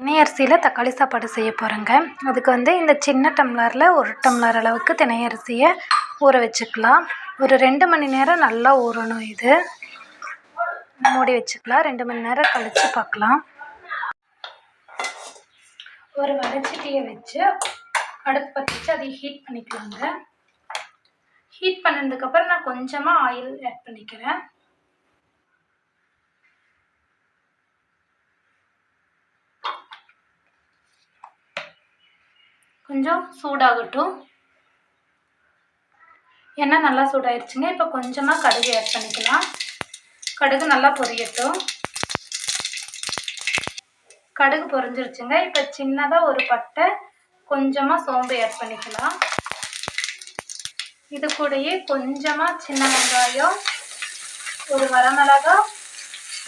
தினை அரிசியில் தக்காளி சாப்பாடு செய்ய போகிறேங்க அதுக்கு வந்து இந்த சின்ன டம்ளரில் ஒரு டம்ளர் அளவுக்கு தினை அரிசியை ஊற வச்சுக்கலாம். ஒரு ரெண்டு மணி நேரம் நல்லா ஊறணும் இது. மூடி வச்சுக்கலாம். ரெண்டு மணி நேரம் கழித்து பார்க்கலாம். ஒரு வடச்சட்டியை வச்சு அடுப்பு பற்றி வச்சு அதை ஹீட் பண்ணிக்கலாங்க ஹீட் பண்ணதுக்கப்புறம் நான் கொஞ்சமாக ஆயில் ஆட் பண்ணிக்கிறேன். கொஞ்சம் சூடாகட்டும். எண்ணெய் நல்லா சூடாயிருச்சுங்க. இப்போ கொஞ்சமாக கடுகு ஆட் பண்ணிக்கலாம். கடுகு நல்லா பொரியட்டும். கடுகு பொரிஞ்சிருச்சுங்க. இப்போ சின்னதாக ஒரு பட்டை கொஞ்சமாக சோம்பு ஆட் பண்ணிக்கலாம். இது கூடயே கொஞ்சமாக சின்ன வெங்காயம் ஒரு வரமிளகா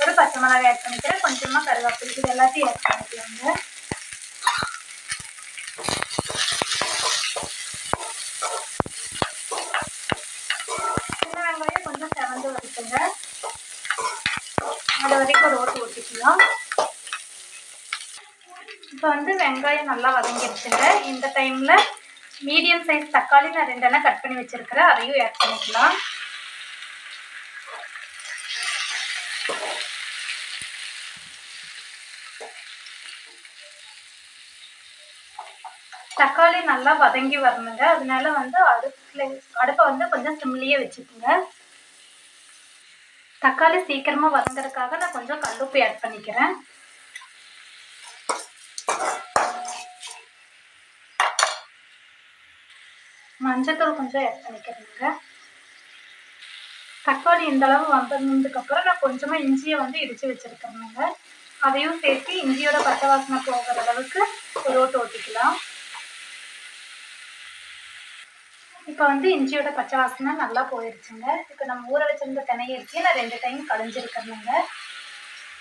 ஒரு பச்சை மிளகாய் ஆட் பண்ணிக்கிறேன். கொஞ்சமாக கருவேப்பிலை இது எல்லாத்தையும் ஆட் பண்ணிக்கலாங்க சின்ன வெங்காயம் கொஞ்சம் செவந்து வச்சுங்க அது வரைக்கும் ஒரு ஓட்டு ஓட்டிக்கலாம் இப்போ வந்து வெங்காயம் நல்லா வதங்கிடுச்சுங்க. இந்த டைமில் மீடியம் சைஸ் தக்காளி நான் ரெண்டெண்ணா கட் பண்ணி வச்சுருக்கிறேன். அதையும் ஆட் பண்ணிக்கலாம். தக்காளி நல்லா வதங்கி வரணுங்க. அதனால வந்து அடுப்பில் அடுப்பை வந்து கொஞ்சம் சிம்லியே வச்சுக்கோங்க. தக்காளி சீக்கிரமாக வந்ததுக்காக நான் கொஞ்சம் கல்லுப்பு ஆட் பண்ணிக்கிறேன். மஞ்சத்தூள் கொஞ்சம் ஆட் பண்ணிக்கிறேங்க. தக்காளி இந்த அளவு வந்ததுக்கப்புறம் நான் கொஞ்சமாக இஞ்சியை வந்து இடித்து வச்சுருக்கிறேங்க. அதையும் சேர்த்து இஞ்சியோட பச்சை வாசனை போகிற அளவுக்கு ஒரு ஓட்டு ஓட்டிக்கலாம். இப்போ வந்து இஞ்சியோட பச்சை வாசனை நல்லா போயிடுச்சுங்க இப்போ நம்ம ஊற வச்சிருந்த தினையை இருக்கே நான் ரெண்டு டைம் கடைஞ்சிருக்கிறேங்க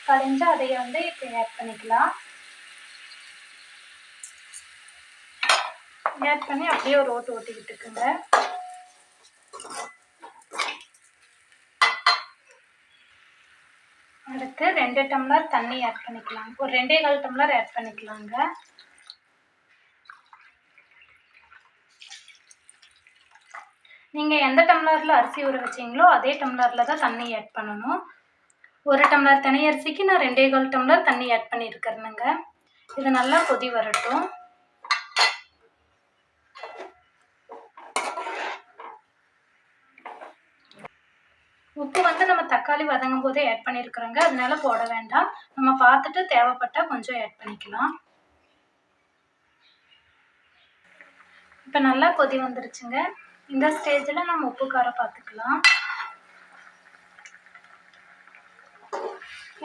கடைஞ்சு அதையை வந்து இப்போ ஆட் பண்ணிக்கலாம். ஆட் பண்ணி அப்படியே ஒரு ஓட்டு ஓட்டிக்கிட்டு இருக்குங்க அடுத்து ரெண்டு டம்ளர் தண்ணி ஆட் பண்ணிக்கலாம். ஒரு ரெண்டே கால் டம்ளர் ஆட் பண்ணிக்கலாங்க. நீங்கள் எந்த டம்ளரில் அரிசி ஊற வச்சிங்களோ அதே டம்ளரில் தான் தண்ணி ஆட் பண்ணணும். ஒரு டம்ளர் தனி அரிசிக்கு நான் ரெண்டே கால் டம்ளர் தண்ணி ஆட் பண்ணியிருக்கிறேனுங்க இது நல்லா கொதி வரட்டும். உப்பு வந்து நம்ம தக்காளி வதங்கும் போதே ஆட் பண்ணியிருக்கிறோங்க அதனால போட வேண்டாம். நம்ம பார்த்துட்டு தேவைப்பட்டால் கொஞ்சம் ஆட் பண்ணிக்கலாம். இப்போ நல்லா கொதி வந்துருச்சுங்க. இந்த ஸ்டேஜில் நம்ம உப்பு காரம் பார்த்துக்கலாம்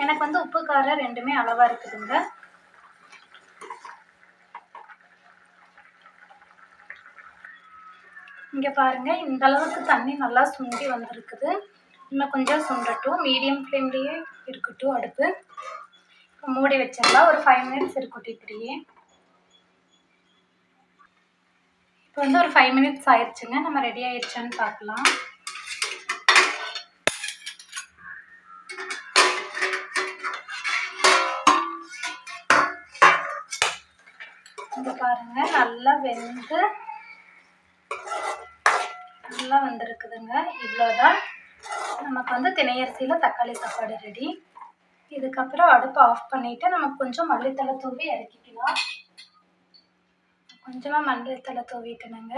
எனக்கு வந்து உப்பு காரம் ரெண்டுமே அளவாக இருக்குதுங்க. இங்கே பாருங்கள் இந்த அளவுக்கு தண்ணி நல்லா சுண்டி வந்திருக்குது. இன்னும் கொஞ்சம் சுண்டட்டும். மீடியம் ஃப்ளேம்லேயே இருக்கட்டும் அடுப்பு. மூடி வச்சிடலாம். ஒரு ஃபைவ் மினிட்ஸ் இருக்கட்டும் இப்படியே. இப்போ வந்து ஒரு ஃபைவ் மினிட்ஸ் ஆயிடுச்சுங்க நம்ம ரெடி ஆயிடுச்சான்னு பார்க்கலாம். இங்கே பாருங்க நல்லா வெந்து நல்லா வந்திருக்குதுங்க. இவ்வளோதான் நமக்கு வந்து திணையரிசியில் தக்காளி சாப்பாடு ரெடி இதுக்கப்புறம் அடுப்பு ஆஃப் பண்ணிவிட்டு நமக்கு கொஞ்சம் மல்லித்தலை தூவி இறக்கிக்கலாம். கொஞ்சமாக மல்லித்தலை தூவிக்கணுங்க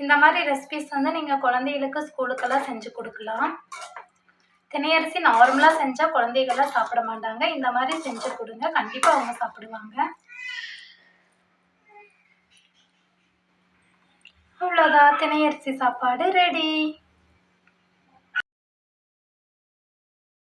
இந்த மாதிரி ரெசிபிஸ் வந்து நீங்கள் குழந்தைகளுக்கு ஸ்கூலுக்கெல்லாம் செஞ்சு கொடுக்கலாம். தினையரிசி நார்மலாக செஞ்சால் குழந்தைகள்லாம் சாப்பிட மாட்டாங்க. இந்த மாதிரி செஞ்சு கொடுங்க. கண்டிப்பாக அவங்க சாப்பிடுவாங்க. அவ்வளோதான் தினையரிசி சாப்பாடு ரெடி